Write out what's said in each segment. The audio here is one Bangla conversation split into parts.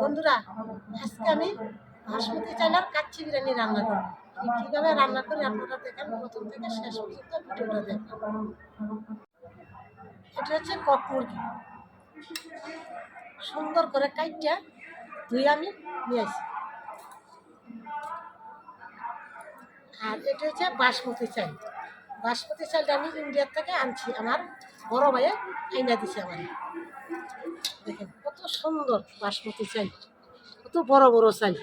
বন্ধুরা, আজকে আমি বাসমতি চালের কাচ্চি বিরিয়ানি রান্না করব। কীভাবে রান্না করি আপনারা দেখেন, প্রথম থেকে শেষ পর্যন্ত ভিডিওটা দেখেন এটা হচ্ছে কক মুরগি। সুন্দর করে কাইটা ধুয়ে আমি নিয়ে আসি। আর এটা হচ্ছে বাসমতি চাল। বাসমতি চালটা আমি ইন্ডিয়ার থেকে আনছি, আমার বড় ভাইয়ে আইনা দিছে আমার। দেখেন। সুন্দর বাসমতি চাল, কত বড় বড় চাল।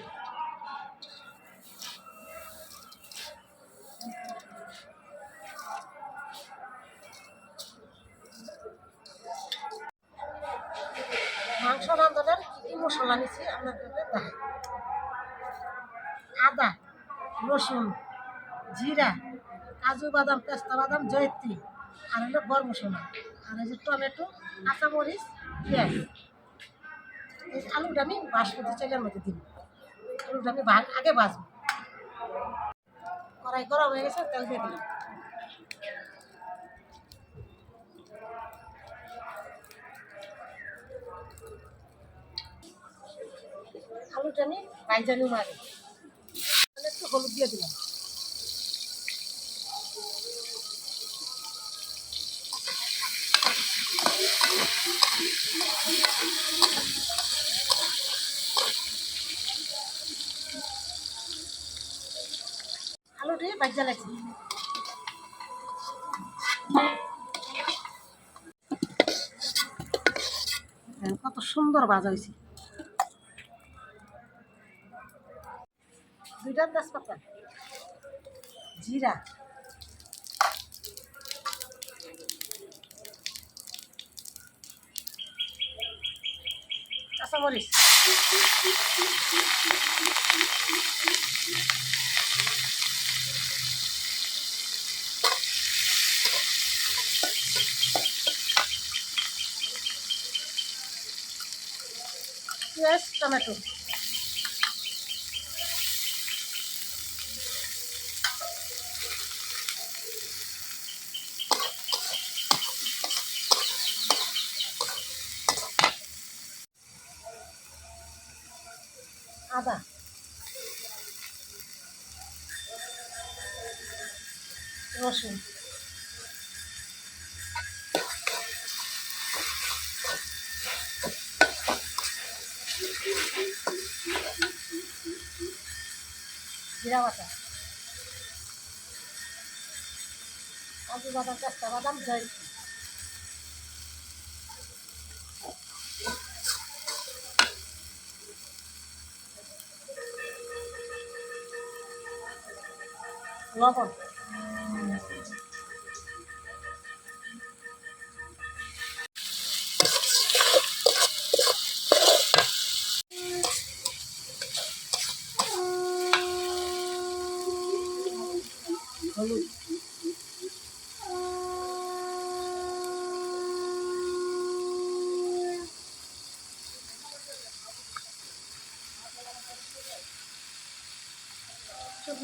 মাংস কি আদা, রসুন, জিরা, কাজু বাদাম, পেস্তা বাদাম, জয়ত্রী, আর হলো গরম মশলা। আর যে টমেটো, কাঁচামরিচ, পেঁয়াজ। আলুটা আমি বাসমতি চালের মধ্যে দিই আলুটা আমি আগে ভাজবো। কড়াই গরম হয়ে গেছে, তেল দিয়ে দিলাম। আলুটা আমি ভাইজানি মারি। একটু হলুদ দিয়ে দিলাম আলুটি বাজ্যা লাগছে কত সুন্দর ভাজা হয়েছে দুইটা তেজপাতা। জিরা। কাঁচামরিচ। পেঁয়াজ টমেটো। আদা। রসুন। জিরা বাটা। কাজু বাদাম পেস্তা বাদাম জয়ত্রী। লবণ। শুকনা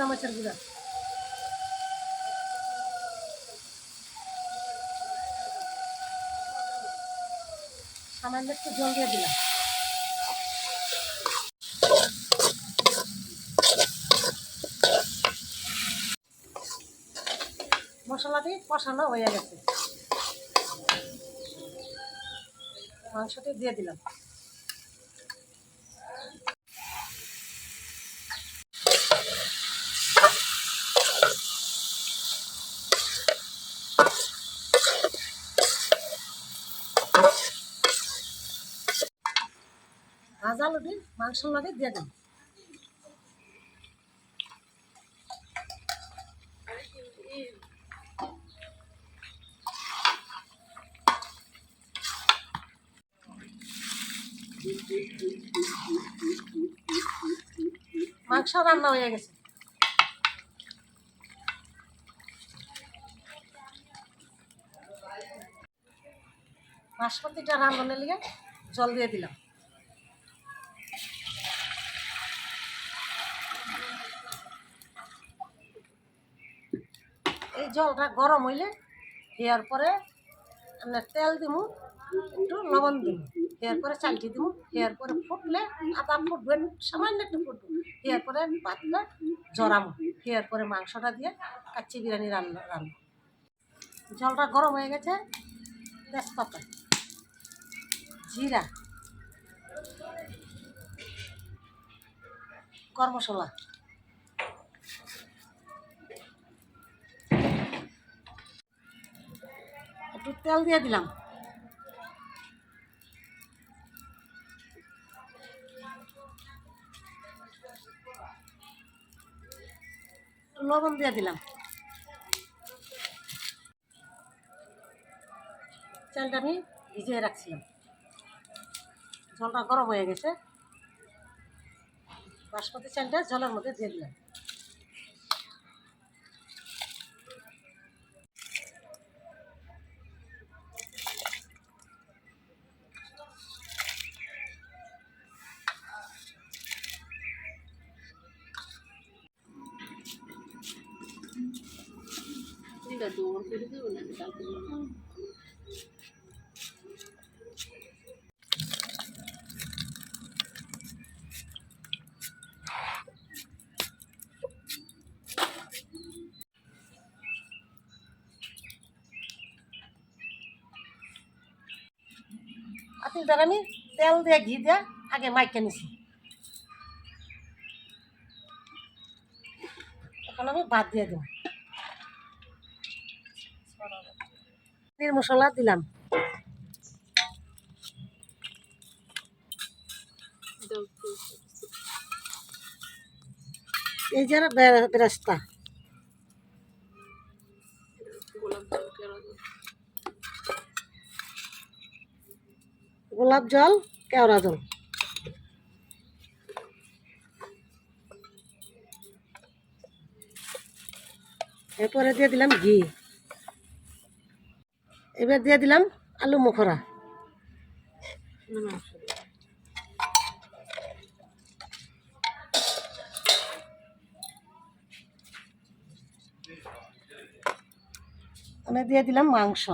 মাছের গুঁড়া। সামান্য একটু জল দিয়ে দিলাম। কষানো হয়ে গেছে। মাংসটি দিয়ে দিলাম। ভাজা লুটি মাংস লগে দিয়ে দিন মাংস রান্না হয়ে গেছে। বাসমতিটা রান্নার লিগে জল দিয়ে দিলাম। এই জলটা গরম হইলে দেওয়ার পরে তেল দিমু। একটু লবণ দিব এরপরে চালটি দিব। এরপরে ফুটলে আদা ফুটবে সামান্য একটু ফুটবে এরপরে পাতলে জরাম এরপরে মাংসটা দিয়ে কাচ্চি বিরিয়ানি রান্না রান্না জলটা গরম হয়ে গেছে। তেজপাতা, জিরা, গরম মশলা। একটু তেল দিয়ে দিলাম। লবণ দিয়ে দিলাম। চালটা আমি ভিজিয়ে রাখছিলাম। জলটা গরম হয়ে গেছে। বাসমতি চালটা জলের মধ্যে দিয়ে দিলাম। আতিলটার আমি তেল দিয়ে ঘি দিয়ে আগে মাইকে নিছি। এখন আমি ভাত দিয়ে দেব মশলা দিলাম। এই যে বেরেস্তা। গোলাপ জল কেওড়া জল। এরপরে দিয়ে দিলাম ঘি। এবার দিয়ে দিলাম আলু মুখরা। আমি দিয়ে দিলাম মাংস।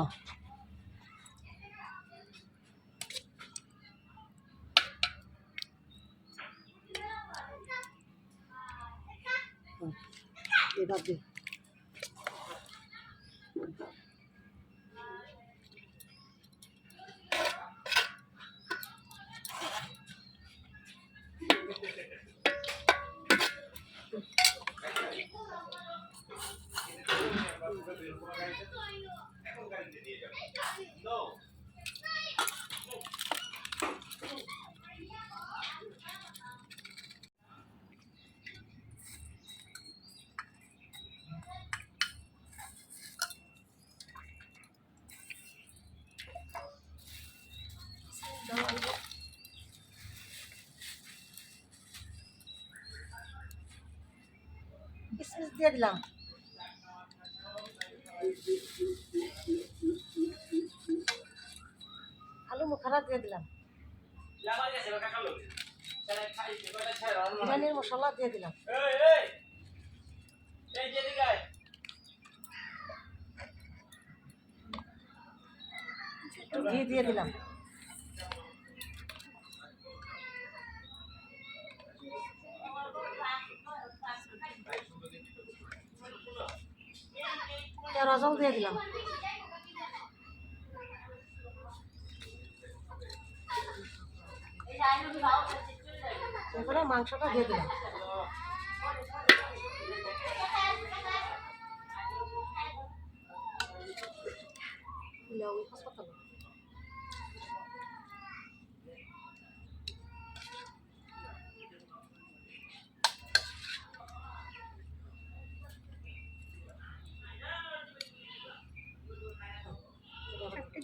এবার কিশমিশ দিয়ে দিলাম আলু মুখারা দিয়ে দিলাম বিরিয়ানির মশলা দিয়ে দিলাম ঘি দিয়ে দিলাম জল দিয়ে দিলাম। এরপরে মাংসটা দিয়ে দিলাম। হাসপাতাল। আবার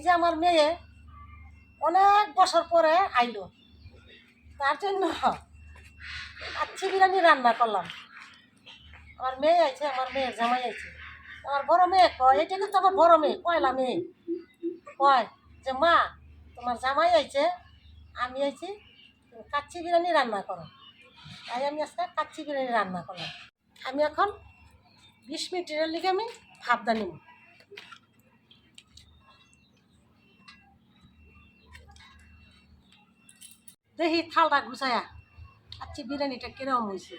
এই যে আমার মেয়ে অনেক বছর পরে আইলো। তার জন্য কাচ্চি বিরিয়ানি রান্না করলাম। আমার মেয়ে আছে আমার মেয়ের জামাই আছে আমার বড় মেয়ে কয় এটা কিন্তু আমার বড় মেয়ে কয়লা মেয়ে কয় যে, মা, তোমার জামাই আইছে, আমি আইছি কাচ্চি বিরিয়ানি রান্না করো। তাই আমি আজকে কাচ্চি বিরিয়ানি রান্না করলাম। আমি এখন বিশ মিনিটের লিগে আমি ভাবদা নিব দেখি থালটা ঘুষায়া আচ্ছা বিরিয়ানিটা কীরকম হয়েছে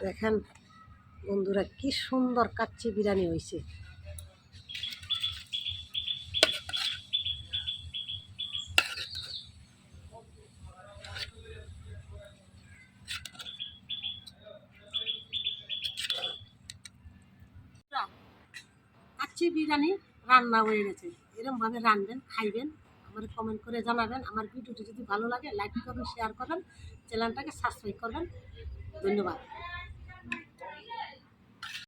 দেখেন বন্ধুরা কি সুন্দর কাচ্চি বিরিয়ানি হয়েছে কাচ্চি বিরিয়ানি রান্না হয়ে গেছে। এরকমভাবে রানবেন, খাইবেন, আমার কমেন্ট করে জানাবেন। আমার ভিডিওটি যদি ভালো লাগে লাইক করবেন শেয়ার করবেন চ্যানেলটাকে সাবস্ক্রাইব করবেন। ধন্যবাদ।